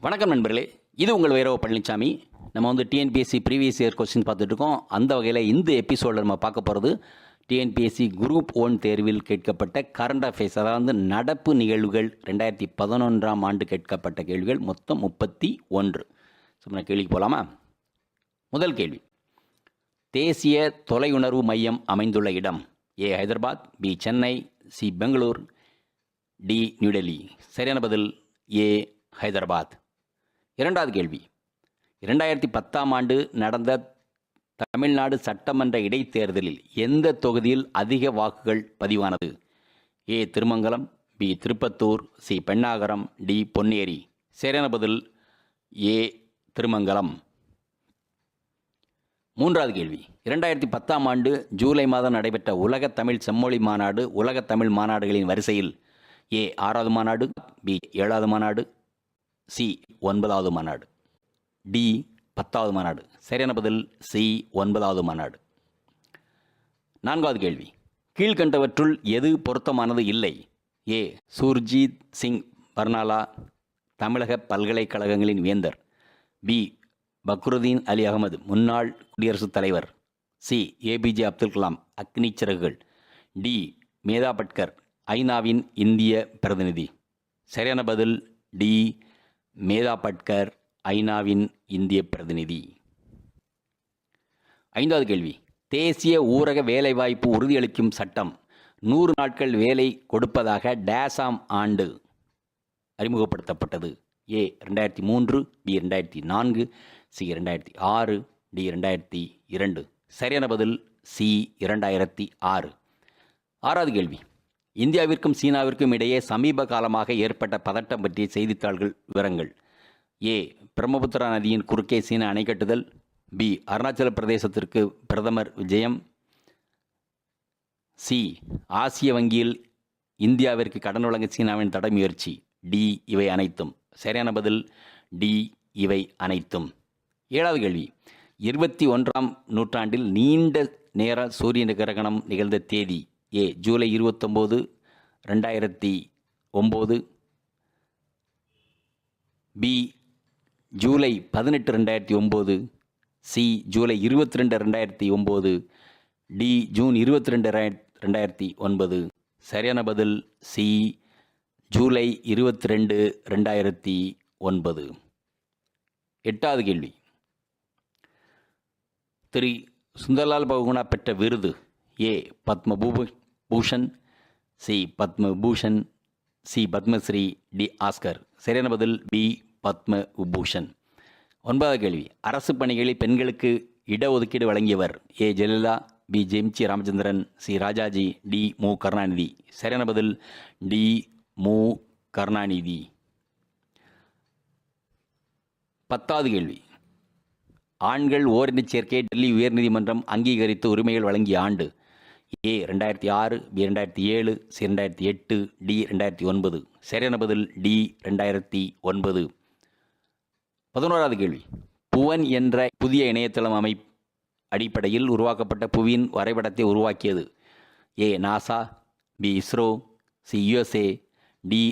வணக்கம் நண்பர்களே. இது உங்கள் வைரவ பழனிசாமி நம்ம வந்து டிஎன்பிஎஸ்சி ப்ரீவியஸ் இயர் கொஸ்டின் பார்த்துட்ருக்கோம். அந்த வகையில் இந்த எபிசோடில் நம்ம பார்க்க போகிறது டிஎன்பிஎஸ்சி குரூப் ஒன் தேர்வில் கேட்கப்பட்ட கரண்ட் அஃபேர்ஸ் அதாவது நடப்பு நிகழ்வுகள் ரெண்டாயிரத்தி பதினொன்றாம் ஆண்டு கேட்கப்பட்ட கேள்விகள் மொத்தம் முப்பத்தி ஒன்று. சும்மா கேள்விக்கு போகலாமா முதல் கேள்வி. தேசிய தொலையுணர்வு மையம் அமைந்துள்ள இடம் A Hyderabad B Chennai C Bangalore D New Delhi சரியான பதில் ஏ ஹைதராபாத். இரண்டாவது கேள்வி. இரண்டாயிரத்தி பத்தாம் ஆண்டு நடந்த தமிழ்நாடு சட்டமன்ற இடைத்தேர்தலில் எந்த தொகுதியில் அதிக வாக்குகள் பதிவானது? A. Thirumangalam B. Tiruppattur C. Pennagaram D. Ponneri. சரியான பதில் ஏ. திருமங்கலம். மூன்றாவது கேள்வி. இரண்டாயிரத்தி பத்தாம் ஆண்டு ஜூலை மாதம் நடைபெற்ற உலக தமிழ் செம்மொழி மாநாடு உலக தமிழ் மாநாடுகளின் வரிசையில் ஏ. ஆறாவது மாநாடு பி. ஏழாவது மாநாடு சி ஒன்பதாவது மாநாடு. டி பத்தாவது மாநாடு. சரியான பதில் சி ஒன்பதாவது மாநாடு. நான்காவது கேள்வி. கீழ்கண்டவற்றுள் எது பொருத்தமானது இல்லை? ஏ சூர்ஜித் சிங் பர்னாலா தமிழக பல்கலைக்கழகங்களின் வேந்தர். பி பக்ருதீன் அலி அகமது முன்னாள் குடியரசுத் தலைவர். C APJ Abdul Kalam Agni Siragugal. D Medha Patkar ஐநாவின் இந்திய பிரதிநிதி. சரியான பதில் டி மேதா பட்கர் ஐநாவின் இந்திய பிரதிநிதி. ஐந்தாவது கேள்வி. தேசிய ஊரக வேலைவாய்ப்பு உறுதியளிக்கும் சட்டம் நூறு நாட்கள் வேலை கொடுப்பதாக டேசாம் ஆண்டு அறிமுகப்படுத்தப்பட்டது. ஏ ரெண்டாயிரத்தி மூன்று பி ரெண்டாயிரத்தி நான்கு சி ரெண்டாயிரத்தி ஆறு டி ரெண்டாயிரத்தி இரண்டு. சரியான பதில் சி இரண்டாயிரத்தி ஆறு. ஆறாவது கேள்வி. இந்தியாவிற்கும் சீனாவிற்கும் இடையே சமீப காலமாக ஏற்பட்ட பதட்டம் பற்றிய செய்தித்தாள்கள் விவரங்கள். ஏ. பிரம்மபுத்திரா நதியின் குறுக்கே சீன அணை கட்டுதல். பி. அருணாச்சல பிரதேசத்திற்கு பிரதமர் விஜயம். சி. ஆசிய வங்கியில் இந்தியாவிற்கு கடன் வழங்க சீனாவின் தடை முயற்சி டி. இவை அனைத்தும். சரியான பதில். டி. இவை அனைத்தும். ஏழாவது கேள்வி. இருபத்தி ஒன்றாம் நூற்றாண்டில் நீண்ட நேர சூரிய கிரகணம் நிகழ்ந்த தேதி ஏ ஜூலை இருபத்தொம்போது ரெண்டாயிரத்தி ஒம்பது. பி ஜூலை பதினெட்டு ரெண்டாயிரத்தி ஒம்பது. சி ஜூலை இருபத்தி ரெண்டு ரெண்டாயிரத்தி ஒம்பது. டி ஜூன் இருபத்தி ரெண்டு ரெண்டாயிரத்தி ஒன்பது. சரியான பதில் சி ஜூலை இருபத்தி ரெண்டு ரெண்டாயிரத்தி ஒன்பது. எட்டாவது கேள்வி. திரு சுந்தர்லால் பகுகுணா பெற்ற விருது A Padmabhushan Bhushan C. Padma Bhushan C. Padmashri D. Oscar. சரியான பதில் பி. பத்ம விபூஷன் ஒன்பதாவது கேள்வி. அரசு பணிகளில் பெண்களுக்கு இடஒதுக்கீடு வழங்கியவர் ஏ. ஜெயலலிதா பி. ஜெம்சி ராமச்சந்திரன் சி. ராஜாஜி டி. மு. கருணாநிதி. சரியான பதில் டி. மு. கருணாநிதி. பத்தாவது கேள்வி. ஆண்கள் ஓரினச் சேர்க்கை டெல்லி உயர்நீதிமன்றம் அங்கீகரித்து உரிமைகள் வழங்கிய ஆண்டு. ஏ ரெண்டாயிரத்தி ஆறு பி ரெண்டாயிரத்தி ஏழு சி ரெண்டாயிரத்தி எட்டு டி ரெண்டாயிரத்தி ஒன்பது. சரியான பதில் டி ரெண்டாயிரத்தி ஒன்பது. பதினோராவது கேள்வி. புவன் என்ற புதிய இணையதளம் அமை அடிப்படையில் உருவாக்கப்பட்ட புவியின் வரைபடத்தை உருவாக்கியது. A NASA B ISRO C USA D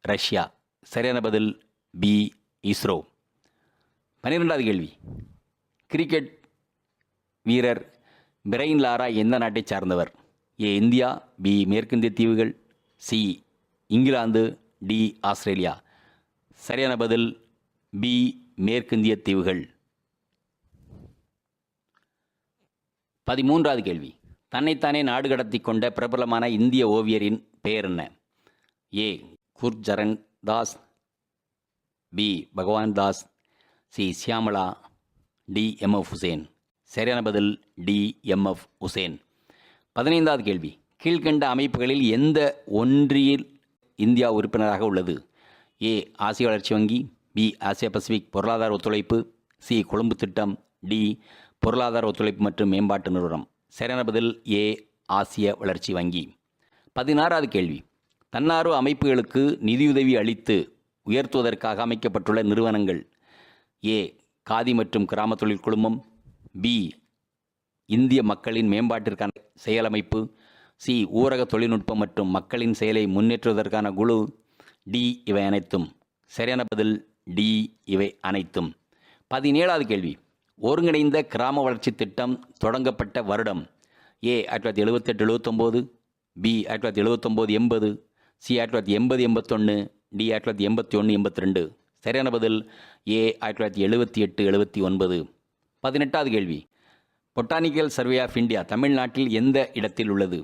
Russia. சரியான பதில் பி இஸ்ரோ. பன்னிரெண்டாவது கேள்வி. கிரிக்கெட் வீரர் பிரெயின் லாரா எந்த நாட்டைச் சார்ந்தவர்? ஏ இந்தியா பி மேற்கிந்திய தீவுகள் சி இங்கிலாந்து டி ஆஸ்திரேலியா. சரியான பதில் பி மேற்கிந்திய தீவுகள். பதிமூன்றாவது கேள்வி. தன்னைத்தானே நாடு கடத்தி கொண்ட பிரபலமான இந்திய ஓவியரின் பெயர் என்ன? ஏ குர்ஜரன் Das. B Bhagwan Das. C Shyamala. D M F Hussain. சரியான பதில் டி எம்எஃப் உசேன். பதினைந்தாவது கேள்வி. கீழ்கண்ட அமைப்புகளில் எந்த ஒன்றியில் இந்தியா உறுப்பினராக உள்ளது? ஏ ஆசிய வளர்ச்சி வங்கி பி ஆசிய பசிபிக் பொருளாதார ஒத்துழைப்பு சி கொழும்பு திட்டம் டி பொருளாதார ஒத்துழைப்பு மற்றும் மேம்பாட்டு நிறுவனம். சரியான பதில் ஏ ஆசிய வளர்ச்சி வங்கி. பதினாறாவது கேள்வி. தன்னார்வ அமைப்புகளுக்கு நிதியுதவி அளித்து உயர்த்துவதற்காக அமைக்கப்பட்டுள்ள நிறுவனங்கள். ஏ காதி மற்றும் கிராம தொழில் குழுமம் பி இந்திய மக்களின் மேம்பாட்டிற்கான செயலமைப்பு சி ஊரக தொழில்நுட்பம் மற்றும் மக்களின் செயலை முன்னேற்றுவதற்கான குழு டி இவை அனைத்தும். சரியான பதில் டி இவை அனைத்தும். பதினேழாவது கேள்வி. ஒருங்கிணைந்த கிராம வளர்ச்சி திட்டம் தொடங்கப்பட்ட வருடம். ஏ ஆயிரத்தி தொள்ளாயிரத்தி எழுபத்தெட்டு எழுபத்தொம்போது பி ஆயிரத்தி தொள்ளாயிரத்தி எழுபத்தொம்போது எண்பது சி ஆயிரத்தி தொள்ளாயிரத்தி எண்பது எண்பத்தொன்று டி ஆயிரத்தி தொள்ளாயிரத்தி எண்பத்தி ஒன்று எண்பத்தி ரெண்டு. சரியான பதில் ஏ ஆயிரத்தி தொள்ளாயிரத்தி எழுபத்தி எட்டு எழுபத்தி ஒன்பது. பதினெட்டாவது கேள்வி. பொட்டானிக்கல் சர்வே ஆஃப் இந்தியா தமிழ்நாட்டில் எந்த இடத்தில் உள்ளது?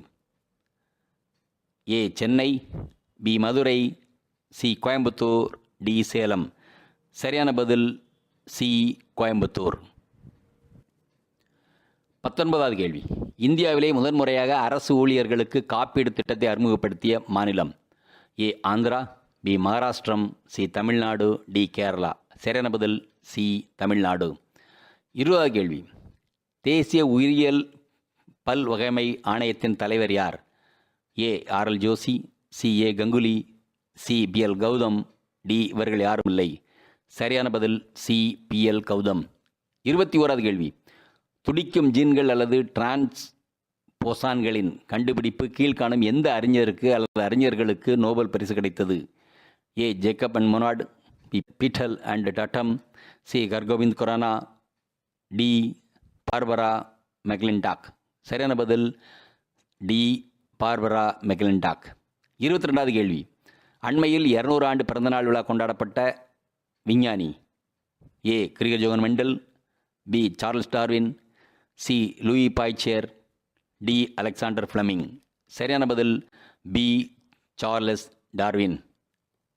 A Chennai B Madurai C Coimbatore D Salem. சரியான பதில் சி கோயம்புத்தூர். பத்தொன்பதாவது கேள்வி. இந்தியாவிலே முதன்முறையாக அரசு ஊழியர்களுக்கு காப்பீடு திட்டத்தை அறிமுகப்படுத்திய மாநிலம். A Andhra B Maharashtra C Tamil Nadu D Kerala. சரியான பதில் சி தமிழ்நாடு. இருபதாவது கேள்வி. தேசிய உயிரியல் பல்வகைமை ஆணையத்தின் தலைவர் யார்? A. R L Joshi C. A. Ganguly C. B. L. Gautam D. இவர்கள் யாரும் இல்லை. சரியான பதில் சி. பி. எல். கௌதம். இருபத்தி ஓராவது கேள்வி. துடிக்கும் ஜீன்கள் அல்லது டிரான்ஸ் போசான்களின் கண்டுபிடிப்பு கீழ்காணும் எந்த அறிஞருக்கு அல்லது அறிஞர்களுக்கு நோபல் பரிசு கிடைத்தது? A. Jacob and Monod B. Beadle and Tatum C. Hargobind Khorana D Barbara McClintock. சரியான பதில் டி பார்பரா மெக்லின்டாக். இருபத்தி ரெண்டாவது கேள்வி. அண்மையில் இரநூறு ஆண்டு பிறந்தநாள் விழா கொண்டாடப்பட்ட விஞ்ஞானி A. Gregor Johann Mendel B. Charles Darwin C. Louis Pasteur D. Alexander Fleming. சரியான பதில் பி. Charles Darwin.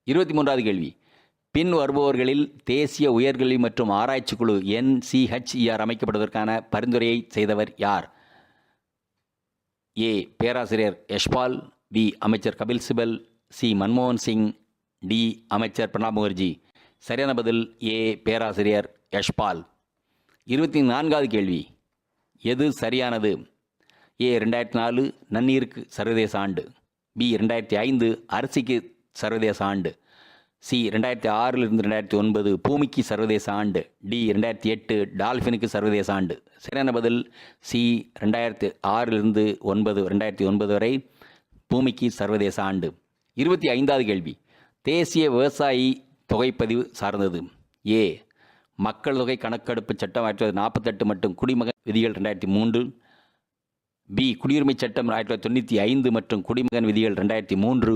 இருபத்தி மூன்றாவது கேள்வி. பின் வருபவர்களில் தேசிய உயர்கல்வி மற்றும் ஆராய்ச்சி குழு என்சிஹெச்இஆர் அமைக்கப்படுவதற்கான பரிந்துரையை செய்தவர் யார்? ஏ. பேராசிரியர் யஷ்பால் பி. அமைச்சர் கபில் சிபல் சி. மன்மோகன் சிங் டி. அமைச்சர் பிரணாப் முகர்ஜி. சரியான பதில் ஏ. பேராசிரியர் யஷ்பால். இருபத்தி நான்காவது கேள்வி. எது சரியானது? ஏ. ரெண்டாயிரத்தி நாலு நன்னீருக்கு சர்வதேச ஆண்டு. பி. ரெண்டாயிரத்தி ஐந்து அரிசிக்கு சர்வதேச ஆண்டு. சி ரெண்டாயிரத்தி ஆறிலிருந்து ரெண்டாயிரத்தி ஒன்பது பூமிக்கு சர்வதேச ஆண்டு. டி ரெண்டாயிரத்தி எட்டு டால்ஃபினுக்கு சர்வதேச ஆண்டு. சரியான பதில் சி ரெண்டாயிரத்தி ஆறிலிருந்து ஒன்பது ரெண்டாயிரத்தி ஒன்பது வரை பூமிக்கு சர்வதேச ஆண்டு. இருபத்தி ஐந்தாவது கேள்வி. தேசிய விவசாயி தொகைப்பதிவு சார்ந்தது. ஏ மக்கள் தொகை கணக்கெடுப்பு சட்டம் ஆயிரத்தி தொள்ளாயிரத்தி நாற்பத்தெட்டு மற்றும் குடிமகன் விதிகள் ரெண்டாயிரத்தி மூன்று. பி குடியுரிமை சட்டம் ஆயிரத்தி தொள்ளாயிரத்தி தொண்ணூற்றி ஐந்து மற்றும் குடிமகன் விதிகள் ரெண்டாயிரத்தி மூன்று.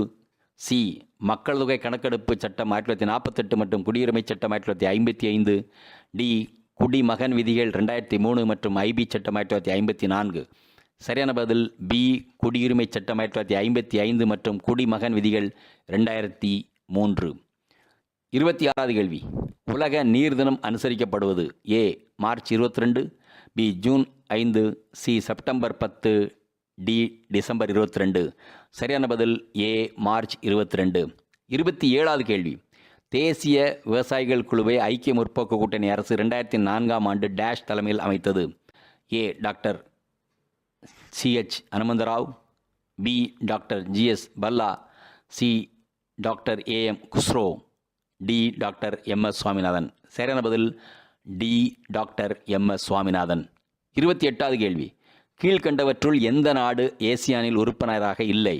சி மக்கள் தொகை கணக்கெடுப்பு சட்டம் ஆயிரத்தி தொள்ளாயிரத்தி நாற்பத்தெட்டு மற்றும் குடியுரிமை சட்டம் ஆயிரத்தி தொள்ளாயிரத்தி ஐம்பத்தி ஐந்து. டி குடிமகன் விதிகள் ரெண்டாயிரத்தி மூணு மற்றும் ஐபி சட்டம் ஆயிரத்தி தொள்ளாயிரத்தி ஐம்பத்தி நான்கு. சரியான பதில் பி குடியுரிமை சட்டம் ஆயிரத்தி தொள்ளாயிரத்தி ஐம்பத்தி ஐந்து மற்றும் குடிமகன் விதிகள் ரெண்டாயிரத்தி மூன்று. இருபத்தி ஆறாவது கேள்வி. உலக நீர் தினம் அனுசரிக்கப்படுவது ஏ மார்ச் இருபத்தி ரெண்டு பி ஜூன் ஐந்து சி செப்டம்பர் பத்து டி டிசம்பர் இருபத்தி ரெண்டு சரியான பதில் ஏ மார்ச் இருபத்தி ரெண்டு இருபத்தி ஏழாவது கேள்வி. தேசிய விவசாயிகள் குழுவை ஐக்கிய முற்போக்கு கூட்டணி அரசு ரெண்டாயிரத்தி நான்காம் ஆண்டு டேஷ் தலைமையில் அமைத்தது. A doctor C H Hanumantharao. B doctor G S Bhalla. C doctor A M Khusro. D doctor M S Swaminathan. சரியான பதில் டி டாக்டர் எம்எஸ் சுவாமிநாதன். இருபத்தி எட்டாவது கேள்வி. கீழ்கண்டவற்றுள் எந்த நாடு ஏசியானில் உறுப்பினராக இல்லை?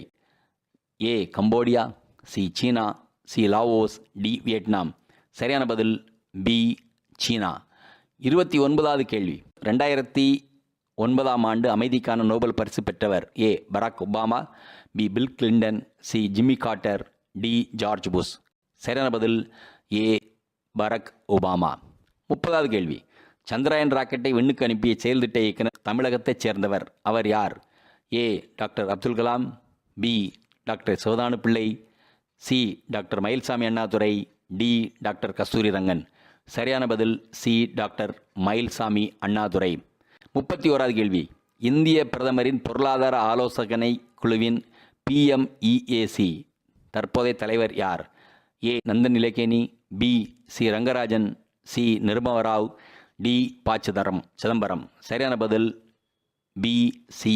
A Cambodia C China C Laos D Vietnam. சரியான பதில் பி சீனா. இருபத்தி ஒன்பதாவது கேள்வி. ரெண்டாயிரத்தி ஒன்பதாம் ஆண்டு அமைதிக்கான நோபல் பரிசு பெற்றவர் A Barack Obama B Bill Clinton C Jimmy Carter D George Bush. சரியான பதில் ஏ பரக் ஒபாமா. முப்பதாவது கேள்வி. சந்திராயன் ராக்கெட்டை விண்ணுக்கு அனுப்பிய செயல்திட்ட இயக்குனர் தமிழகத்தைச் சேர்ந்தவர். அவர் யார்? A. Doctor Abdul Kalam. B. Doctor Sivathanu Pillai C. Doctor Mylswamy Annadurai. D. Doctor Kasturi Rangan. சரியான பதில் சி. டாக்டர் மயில்சாமி அண்ணாதுரை. முப்பத்தி ஓராவது கேள்வி. இந்திய பிரதமரின் பொருளாதார ஆலோசகனை குழுவின் பிஎம்இஏசி தற்போதைய தலைவர் யார்? A. Nandan Nilekani B. C. Rangarajan. C. Nirupamarao D ப சிதம்பரம். சிதம்பரம் சரியான பதில் பி சி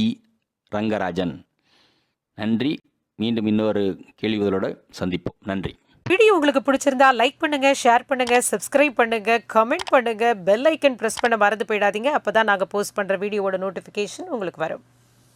ரங்கராஜன். நன்றி. மீண்டும் இன்னொரு கேள்விகளோடு சந்திப்போம். நன்றி. வீடியோ உங்களுக்கு பிடிச்சிருந்தா லைக் பண்ணுங்க ஷேர் பண்ணுங்க சப்ஸ்கிரைப் பண்ணுங்க கமெண்ட் பண்ணுங்க பெல் ஐக்கன் பிரஸ் பண்ண மறந்து போயிடாதீங்க. அப்பதான் நாங்கள் போஸ்ட் பண்ற வீடியோவோட நோட்டிபிகேஷன் உங்களுக்கு வரும்.